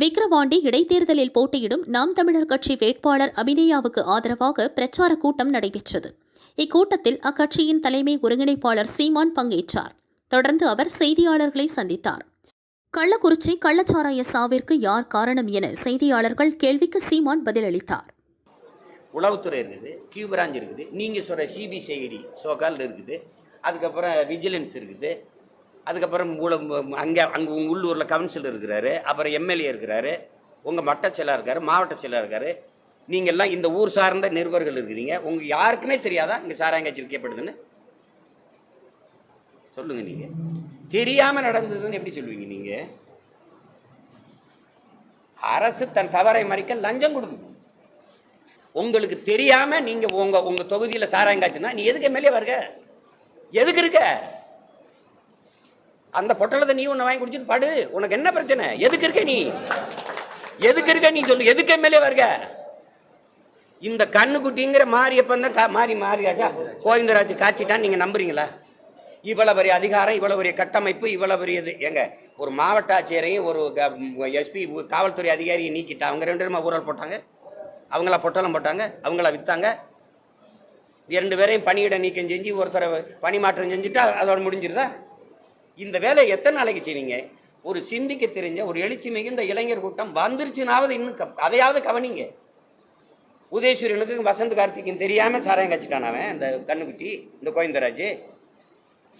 விக்கிரவாண்டி இடைத்தேர்தலில் போட்டியிடும் நாம் தமிழர் கட்சி வேட்பாளர் அபிநயாவுக்கு ஆதரவாக பிரச்சார கூட்டம் நடைபெற்றது. இக்கூட்டத்தில் அக்கட்சியின் தலைமை ஒருங்கிணைப்பாளர் சீமான் பங்கேற்றார். தொடர்ந்து அவர் செய்தியாளர்களை சந்தித்தார். கள்ளக்குறிச்சி கள்ளச்சாராய சாவிற்கு யார் காரணம் என செய்தியாளர்கள் கேள்விக்கு சீமான் பதிலளித்தார். உளவுத்துறை இருக்குது கியூ பிரான்ச் இருக்குது நீங்கள் சொல்கிற சிபிசிஐடி சோகால் இருக்குது. அதுக்கப்புறம் விஜிலன்ஸ் இருக்குது. அதுக்கப்புறம் உங்களை அங்கே அங்கே உங்கள் உள்ளூரில் கவுன்சிலர் இருக்கிறாரு அப்புறம் எம்எல்ஏ இருக்கிறாரு உங்கள் மட்ட செயலாளர் இருக்காரு மாவட்ட செயலாக இருக்காரு. நீங்கள்லாம் இந்த ஊர் சார்ந்த நிருபர்கள் இருக்கிறீங்க. உங்கள் யாருக்குமே தெரியாதா இங்கே சாராயங்காய்ச்சி விற்கப்படுதுன்னு? சொல்லுங்க நீங்கள் தெரியாமல் நடந்ததுன்னு எப்படி சொல்லுவீங்க நீங்கள் அரசு தன் தவறை மறைக்க லஞ்சம் கொடுக்குது உங்களுக்கு தெரியாமல் நீங்கள் உங்கள் உங்கள் தொகுதியில் சாராயங்காய்ச்சினா நீ எதுக்கு எம்எல்ஏ வருக எதுக்கு இருக்க? அந்த பொட்டலத்தை நீ ஒன்று வாங்கி குடிச்சிட்டு பாடு. உனக்கு என்ன பிரச்சனை? எதுக்கு இருக்க நீ? எதுக்கு இருக்க நீ சொல்லு? எதுக்கு எம்எல்ஏ வருக? இந்த கண்ணுக்குட்டிங்கிற மாரியப்பன் தான் கா- மாறி மாறியாச்சா? கோவிந்தராஜ் காய்ச்சிட்டான்னு நீங்கள் நம்புறீங்களா? இவ்வளோ பெரிய அதிகாரம் இவ்வளோ பெரிய கட்டமைப்பு இவ்வளோ பெரிய இது. எங்க ஒரு மாவட்ட ஆட்சியரையும் ஒரு எஸ்பி காவல்துறை அதிகாரியை நீக்கிட்டா அவங்க ரெண்டு பேருமா ஊழல் போட்டாங்க? அவங்களா பொட்டலம் போட்டாங்க? அவங்களா விற்றாங்க இரண்டு பேரையும் பணியிட நீக்கம் செஞ்சு ஒருத்தரை பணி மாற்றம் செஞ்சுட்டா அதோட முடிஞ்சிருதா? இந்த வேலையை எத்தனை நாளைக்கு செய்வீங்க ஒரு சிந்திக்க தெரிஞ்ச ஒரு எழுச்சி மிகுந்த இளைஞர் கூட்டம் வந்துருச்சுனாவது இன்னும் க- அதையாவது கவனிங்க. உதயசூரியனுக்கு வசந்த் கார்த்திக்கும் தெரியாமல் சாராயம் கட்சிட்டான் அவன் இந்த கண்ணுக்குட்டி இந்த கோவிந்தராஜ்